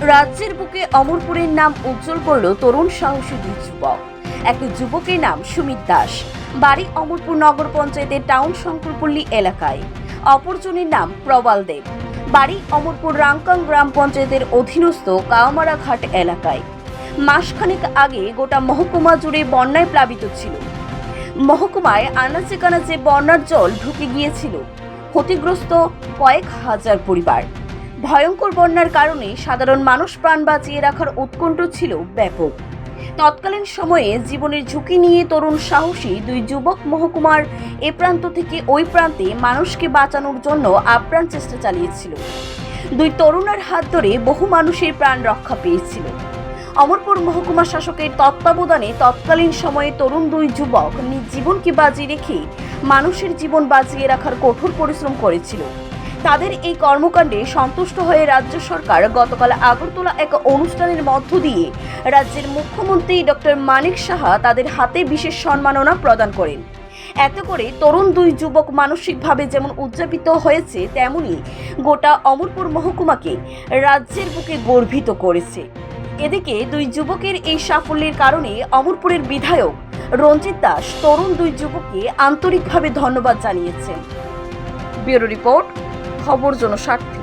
রাজ্যের বুকে অমরপুরের নাম উজ্জ্বল করল তরুণ সাহসী দুই যুবক। এক যুবকের নাম সুমিত দাস। বাড়ি অমরপুর নগর পঞ্চায়েতের টাউন শঙ্করপল্লী এলাকায়। অপরজনের নাম প্রবাল দেব। বাড়ি অমরপুর রাংকাং গ্রাম পঞ্চায়েতের অধীনস্থ কাওমারা ঘাট এলাকায়। মাসখানেক আগে গোটা মহকুমা জুড়ে বন্যায় প্লাবিত ছিল। মহকুমায় আনাচে কানাচে বন্যার জল ঢুকে গিয়েছিল। ক্ষতিগ্রস্ত কয়েক হাজার পরিবার। ভয়ঙ্কর বন্যার কারণে সাধারণ মানুষ প্রাণ বাঁচিয়ে রাখার উৎকণ্ঠ ছিল ব্যাপক। তৎকালীন সময়ে জীবনের ঝুঁকি নিয়ে তরুণ সাহসী দুই যুবক মহকুমার এ প্রান্ত থেকে ওই প্রান্তে মানুষকে বাঁচানোর জন্য আপ্রাণ চেষ্টা চালিয়েছিল। দুই তরুণের হাত ধরে বহু মানুষের প্রাণ রক্ষা পেয়েছিল। অমরপুর মহকুমা শাসকের তত্ত্বাবধানে তৎকালীন সময়ে তরুণ দুই যুবক নিজ জীবনকে বাজিয়ে রেখে মানুষের জীবন বাঁচিয়ে রাখার কঠোর পরিশ্রম করেছিল। তাদের এই কর্মকাণ্ডে সন্তুষ্ট হয়ে রাজ্য সরকার গতকাল আগরতলা এক অনুষ্ঠানের মধ্য দিয়ে রাজ্যের মুখ্যমন্ত্রী ডক্টর মানিক সাহা তাদের হাতে বিশেষ সম্মাননা প্রদান করেন। এত করে তরুণ দুই যুবক মানসিকভাবে যেমন উদযাপিত হয়েছে, তেমনি গোটা অমরপুর মহকুমাকে রাজ্যের বুকে গর্বিত করেছে। এদিকে দুই যুবকের এই সাফল্যের কারণে অমরপুরের বিধায়ক রঞ্জিত দাস তরুণ দুই যুবককে আন্তরিকভাবে ধন্যবাদ জানিয়েছেন। ব্যুরো রিপোর্ট খবর জন্য জনস্বার্থে।